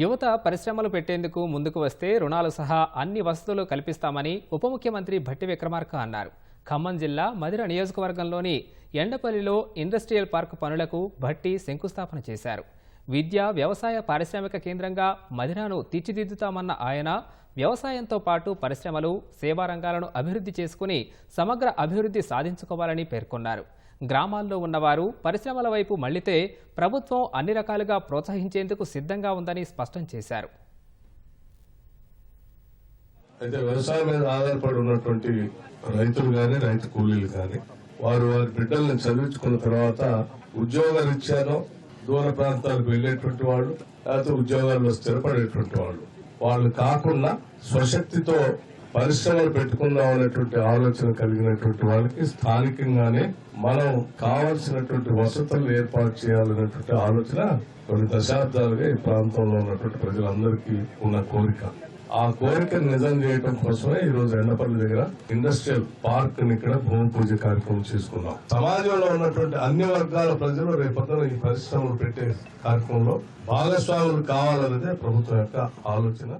యువత పరిశ్రమలు పెట్టేందుకు ముందుకు వస్తే రుణాలు సహా అన్ని వసతులు కల్పిస్తామని ఉప ముఖ్యమంత్రి భట్టి విక్రమార్క అన్నారు. ఖమ్మం జిల్లా మదిర నియోజకవర్గంలోని ఎండపల్లిలో ఇండస్ట్రియల్ పార్క్ పనులకు భట్టి శంకుస్థాపన చేశారు. విద్య వ్యవసాయ పారిశ్రామిక కేంద్రంగా మదిరాను తీర్చిదిద్దుతామన్న ఆయన వ్యవసాయంతో పాటు పరిశ్రమలు సేవా రంగాలను అభివృద్ధి చేసుకుని సమగ్ర అభివృద్ధి సాధించుకోవాలని పేర్కొన్నారు. గ్రామాల్లో ఉన్నవారు పరిశ్రమల వైపు మళ్ళితే ప్రభుత్వం అన్ని రకాలుగా ప్రోత్సహించేందుకు సిద్ధంగా ఉందని స్పష్టం చేశారు. అయితే వ్యవసాయం మీద ఆధారపడి ఉన్నటువంటి రైతులు గాని రైతు కూలీలు గాని వారు వారి బిడ్డల్ని చదివించుకున్న తర్వాత ఉద్యోగ రీత్యానో దూర ప్రాంతాలకు వెళ్ళేటువంటి వాళ్ళు లేకపోతే ఉద్యోగాల్లో స్థిరపడేటువంటి వాళ్ళు. వాళ్ళు కాకుండా స్వశక్తితో పరిశ్రమలు పెట్టుకుందాం అనేటువంటి ఆలోచన కలిగినటువంటి వాళ్ళకి స్థానికంగానే మనం కావాల్సినటువంటి వసతులు ఏర్పాటు చేయాలనేటువంటి ఆలోచన కొన్ని దశాబ్దాలుగా ఈ ప్రాంతంలో ఉన్నటువంటి ప్రజలందరికీ ఉన్న కోరిక. ఆ కోరికను నిజం చేయడం కోసమే ఈ రోజు ఎండపల్లి దగ్గర ఇండస్ట్రియల్ పార్క్ని ఇక్కడ భూమి పూజ కార్యక్రమం చేసుకున్నాం. సమాజంలో ఉన్నటువంటి అన్ని వర్గాల ప్రజలు రేపొద్దున ఈ పరిశ్రమలు పెట్టే కార్యక్రమంలో భాగస్వాములు కావాలన్నదే ప్రభుత్వం యొక్క ఆలోచన.